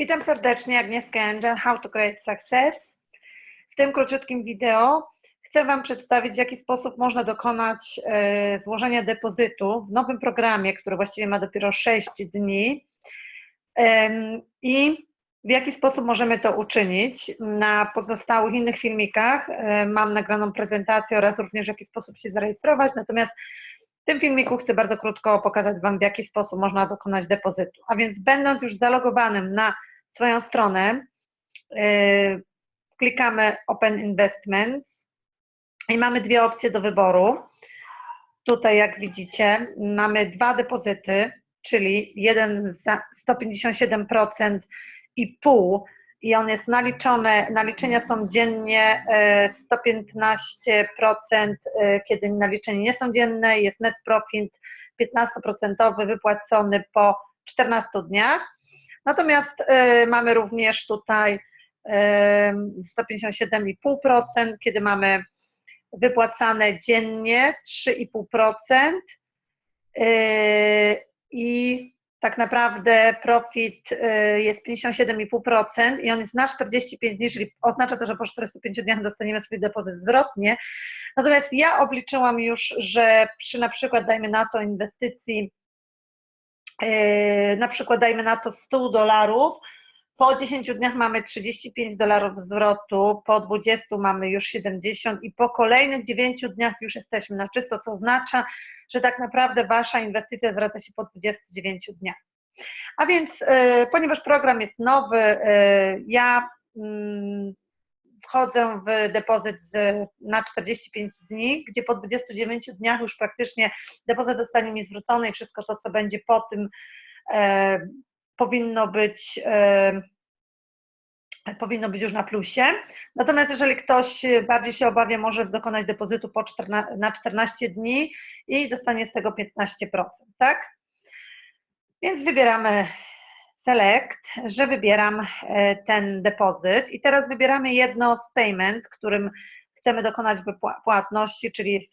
Witam serdecznie, Agnieszka Angel, How to Create Success. W tym króciutkim wideo chcę Wam przedstawić, w jaki sposób można dokonać e, złożenia depozytu w nowym programie, który właściwie ma dopiero 6 dni i w jaki sposób możemy to uczynić. Na pozostałych innych filmikach e, mam nagraną prezentację oraz również w jaki sposób się zarejestrować, natomiast w tym filmiku chcę bardzo krótko pokazać Wam, w jaki sposób można dokonać depozytu. A więc będąc już zalogowanym na swoją stronę, yy, klikamy Open Investments i mamy dwie opcje do wyboru. Tutaj, jak widzicie, mamy dwa depozyty, czyli jeden za 157% i pół i on jest naliczony, naliczenia są dziennie 115%, e, kiedy naliczenia nie są dzienne, jest net profit 15% wypłacony po 14 dniach. Natomiast e, mamy również tutaj 157,5%, kiedy mamy wypłacane dziennie 3,5% e, i tak naprawdę profit jest 57,5% i on jest na 45 dni, czyli oznacza to, że po 45 dniach dostaniemy swój depozyt zwrotnie. Natomiast ja obliczyłam już, że przy na przykład, dajmy na to, inwestycji, na przykład dajmy na to 100 dolarów, po 10 dniach mamy 35 dolarów zwrotu, po 20 mamy już 70 i po kolejnych 9 dniach już jesteśmy na czysto, co oznacza, że tak naprawdę Wasza inwestycja zwraca się po 29 dniach. A więc, e, ponieważ program jest nowy, e, ja mm, wchodzę w depozyt z, na 45 dni, gdzie po 29 dniach już praktycznie depozyt zostanie mi zwrócony i wszystko to, co będzie po tym, e, powinno być powinno być już na plusie. Natomiast jeżeli ktoś bardziej się obawia, może dokonać depozytu po 14, na 14 dni i dostanie z tego 15%, tak? Więc wybieramy Select, że wybieram e, ten depozyt i teraz wybieramy jedno z payment, którym chcemy dokonać płatności, czyli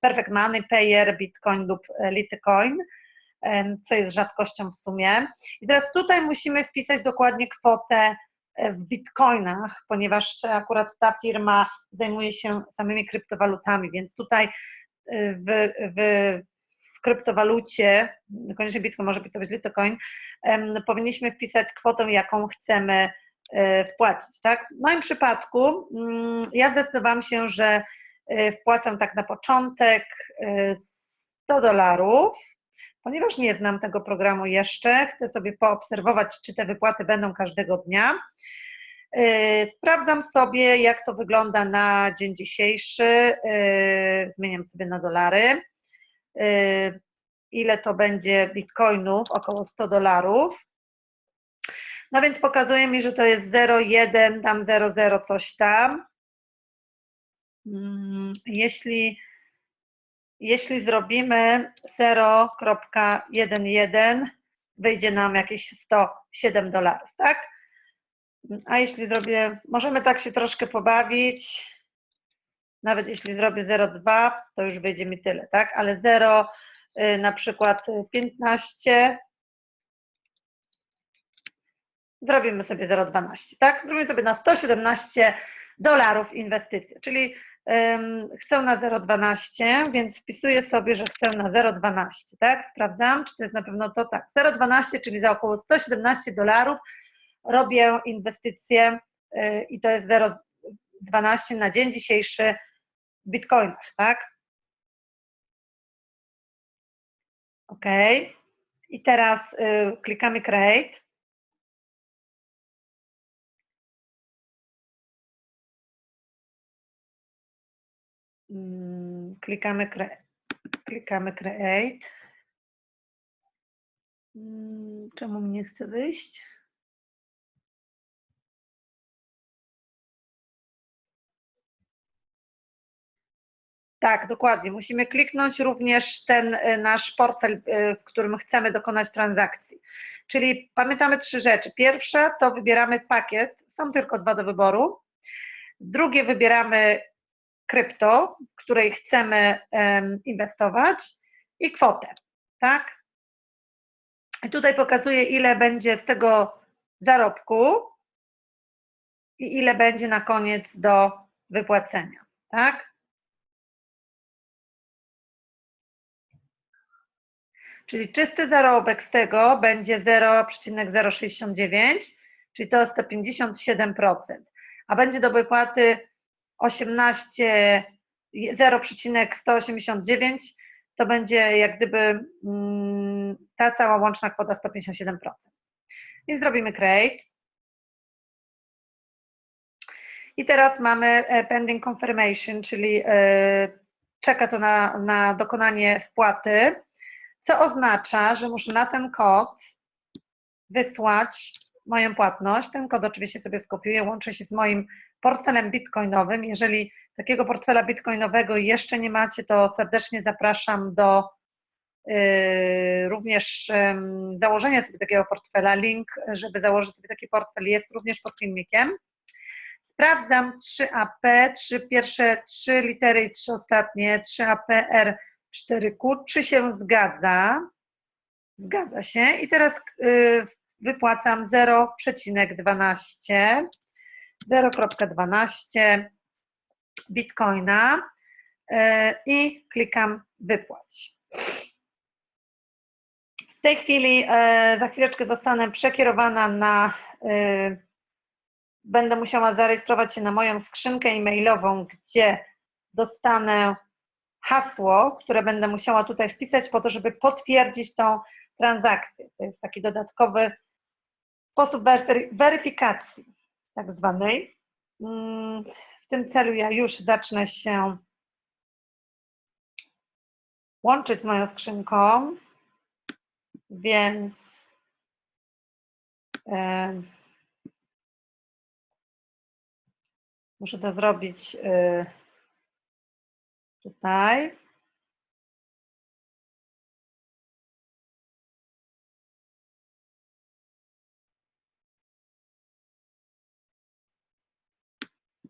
Perfect Money, Payer, Bitcoin lub Litecoin co jest rzadkością w sumie. I teraz tutaj musimy wpisać dokładnie kwotę e, w bitcoinach, ponieważ akurat ta firma zajmuje się samymi kryptowalutami, więc tutaj e, w, w kryptowalucie, koniecznie bitcoin, może być to być litecoin, powinniśmy wpisać kwotę, jaką chcemy e, wpłacić. Tak? W moim przypadku mm, ja zdecydowałam się, że wpłacam tak na początek 100 dolarów, Ponieważ nie znam tego programu jeszcze, chcę sobie poobserwować, czy te wypłaty będą każdego dnia. Sprawdzam sobie, jak to wygląda na dzień dzisiejszy. Zmieniam sobie na dolary. Yy, ile to będzie bitcoinów? Około 100 dolarów. No więc pokazuje mi, że to jest 0,1, tam 0,0 coś tam. Mm, jeśli jeśli zrobimy 0.11, wyjdzie nam jakieś 107 dolarów, tak? A jeśli zrobię, możemy tak się troszkę pobawić, nawet jeśli zrobię 0,2, to już wyjdzie mi tyle, tak? Ale 0 y, na przykład 15, zrobimy sobie 0,12, tak? Zrobimy sobie na 117 dolarów inwestycje, czyli chcę na 0,12, więc wpisuję sobie, że chcę na 0,12, tak? Sprawdzam, czy to jest na pewno to tak. 0,12, czyli za około 117 dolarów robię inwestycje y, i to jest 0,12 na dzień dzisiejszy bitcoinach, tak? OK. I teraz y, klikamy Create. Mm, klikamy, cre klikamy Create. Mm, czemu mi nie chce wyjść? Tak, dokładnie. Musimy kliknąć również ten y, nasz portfel, y, w którym chcemy dokonać transakcji. Czyli pamiętamy trzy rzeczy. Pierwsza to wybieramy pakiet, są tylko dwa do wyboru. Drugie wybieramy krypto, w której chcemy inwestować i kwotę, tak? I tutaj pokazuję, ile będzie z tego zarobku i ile będzie na koniec do wypłacenia, tak? Czyli czysty zarobek z tego będzie 0,069, czyli to 157%, a będzie do wypłaty 18 0,189, to będzie jak gdyby mm, ta cała łączna kwota 157%. I zrobimy create. I teraz mamy e, pending confirmation, czyli e, czeka to na, na dokonanie wpłaty, co oznacza, że muszę na ten kod wysłać moją płatność. Ten kod oczywiście sobie skopiuję, łączę się z moim portfelem bitcoinowym. Jeżeli takiego portfela bitcoinowego jeszcze nie macie, to serdecznie zapraszam do yy, również yy, założenia sobie takiego portfela. Link, żeby założyć sobie taki portfel jest również pod filmikiem. Sprawdzam 3AP, trzy pierwsze trzy litery i trzy ostatnie, 3APR 4Q, czy się zgadza. Zgadza się. I teraz yy, wypłacam 0,12. 0,12 bitcoina e, i klikam wypłać. W tej chwili e, za chwileczkę zostanę przekierowana na, e, będę musiała zarejestrować się na moją skrzynkę e-mailową, gdzie dostanę hasło, które będę musiała tutaj wpisać po to, żeby potwierdzić tą transakcję. To jest taki dodatkowy sposób weryfikacji tak zwanej. Mm, w tym celu ja już zacznę się łączyć z moją skrzynką, więc e, muszę to zrobić e, tutaj.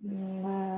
No